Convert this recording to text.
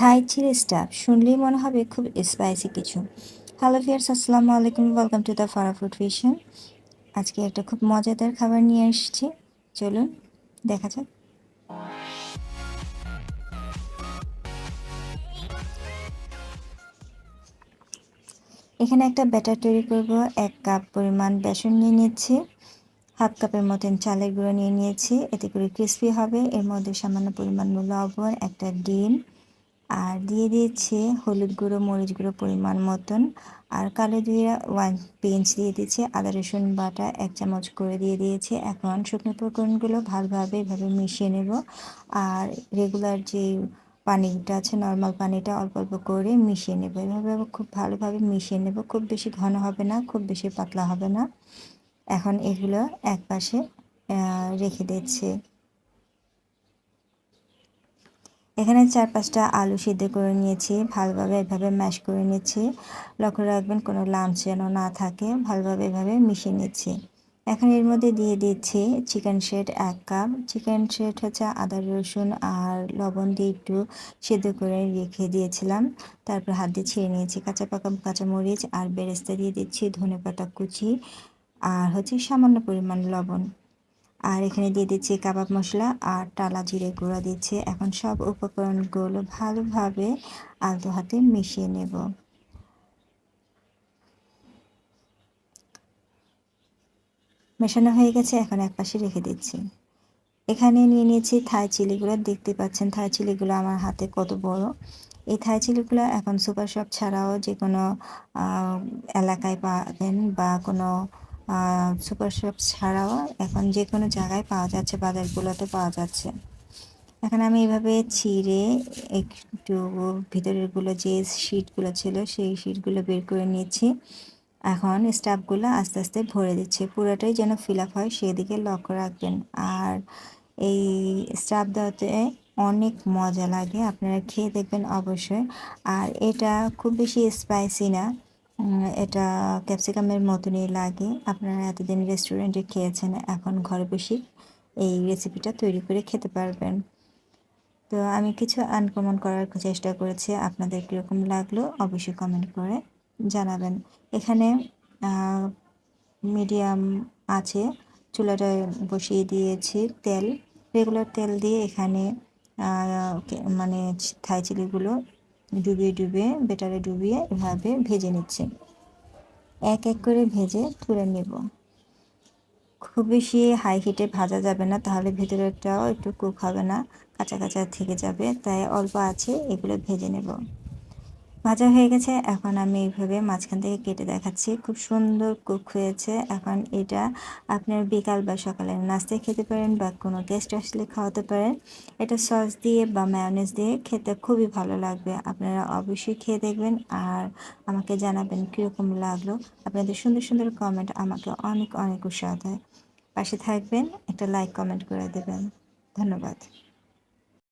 Thai chilli staff শুনলেই মনে হবে খুব স্পাইসি কিছু। হ্যালো ভিয়ার্স আসসালামু আলাইকুম। Welcome to the Farah food fusion আজকে একটা খুব মজাদার খাবার নিয়ে এসেছি। চলুন, দেখা যাক। এখানে একটা ব্যাটার তৈরি করব। এক কাপ পরিমাণ বেসন নিয়ে নিচ্ছি। হাফ কাপের মতন চালের গুঁড়ো নিয়ে নিয়েছি। এতে করে ক্রিস্পি হবে। এর মধ্যে সামান্য পরিমাণ লবণ, একটা ডিম আর দিয়ে দিয়েছে হলুদ গুঁড়ো, মরিচ গুঁড়ো পরিমাণ মতন। আর কালো দিয়ে ওয়ান পেঞ্চ দিয়ে দিয়েছি আদা, রসুন বাটা এক চামচ করে দিয়ে দিয়েছে। এখন শুকনো উপকরণগুলো ভালোভাবে এভাবে মিশিয়ে নেব। আর রেগুলার যে পানিটা আছে, নর্মাল পানিটা অল্প অল্প করে মিশিয়ে নেব। এভাবে খুব ভালোভাবে মিশিয়ে নেব। খুব বেশি ঘন হবে না, খুব বেশি পাতলা হবে না। এখন এগুলো এক পাশে রেখে দিচ্ছি। এখানে চার পাঁচটা আলু সিদ্ধ করে নিয়েছি, ভালোভাবে এভাবে ম্যাশ করে নিচ্ছি। লক্ষ্য রাখবেন কোনো লামচ যেন না থাকে, ভালোভাবে এভাবে মিশিয়ে নিচ্ছি। এখন এর মধ্যে দিয়ে দিচ্ছি চিকেন শেড এক কাপ। চিকেন শেড হচ্ছে আদা, রসুন আর লবণ দিয়ে একটু সেদ্ধ করে রেখে দিয়েছিলাম। তারপর হাত দিয়ে ছিঁড়ে নিয়েছি কাঁচা পাকা কাঁচামরিচ আর বেরেস্তা দিয়ে দিচ্ছি ধনে পাতা কুচি আর হচ্ছে সামান্য পরিমাণ লবণ। আর এখানে দিয়ে দিচ্ছি কাবাব মশলা আর টালা জিরে গুঁড়া দিচ্ছে। এখন সব উপকরণগুলো ভালোভাবে আলতো হাতে মিশিয়ে নেব। মেশানো হয়ে গেছে, এখন এক পাশে রেখে দিচ্ছি। এখানে নিয়ে নিয়েছি থাই চিলিগুলো। দেখতে পাচ্ছেন থাই চিলিগুলো আমার হাতে কত বড়। এই থাই চিলিগুলো এখন সুপার শপ ছাড়াও যে কোনো এলাকায় পাবেন বা কোনো সুপার শপ ছাড়াও এখন যে কোনো জায়গায় পাওয়া যাচ্ছে, বাজারগুলোতে পাওয়া যাচ্ছে। এখন আমি এভাবে ছিঁড়ে একটু ভিতরেরগুলো যে শিটগুলো ছিল, সেই শিটগুলো বের করে নিয়েছি এখন স্টাফগুলো আস্তে আস্তে ভরে দিচ্ছে। পুরোটাই যেন ফিল আপ হয়, সেদিকে লক্ষ্য রাখবেন। আর এই স্টাফ দেওয়াতে অনেক মজা লাগে, আপনারা খেয়ে দেখবেন অবশ্যই। আর এটা খুব বেশি স্পাইসি না। এটা ক্যাপসিকামের মতনই লাগে। আপনারা এতদিন রেস্টুরেন্টে খেয়েছেন, এখন ঘরে বসে এই রেসিপিটা তৈরি করে খেতে পারবেন। তো আমি কিছু আনকমন করার চেষ্টা করেছি, আপনাদের কীরকম লাগল অবশ্যই কমেন্ট করে জানাবেন। এখানে মিডিয়াম আছে চুলাটা বসিয়ে দিয়েছি তেল। রেগুলার তেল দিয়ে এখানে মানে থাই চিলিগুলো ডুবিয়ে ডুবিয়ে বেটারে ডুবিয়ে এভাবে ভেজে নিচ্ছি। এক এক করে ভেজে তুলে নেব। খুব বেশি হাই হিটে ভাজা যাবে না, তাহলে ভেতরেরটাও একটু কুক হবে না, কাঁচা কাঁচা থেকে যাবে, তাই অল্প আছে, এগুলো ভেজে নেব। ভাজা হয়ে গেছে। এখন আমি এইভাবে মাঝখান থেকে কেটে দেখাচ্ছি। খুব সুন্দর কুক হয়েছে। এখন এটা আপনার বিকাল বা সকালে নাস্তায় খেতে পারেন বা কোনো গেস্ট আসলে খাওয়াতে পারেন। এটা সস দিয়ে বা ম্যায়োনেজ দিয়ে খেতে খুবই ভালো লাগবে। আপনারা অবশ্যই খেয়ে দেখবেন আর আমাকে জানাবেন কীরকম লাগল। আপনাদের সুন্দর সুন্দর কমেন্ট আমাকে অনেক অনেক উৎসাহ দেয়। পাশে থাকবেন, একটা লাইক কমেন্ট করে দেবেন। ধন্যবাদ।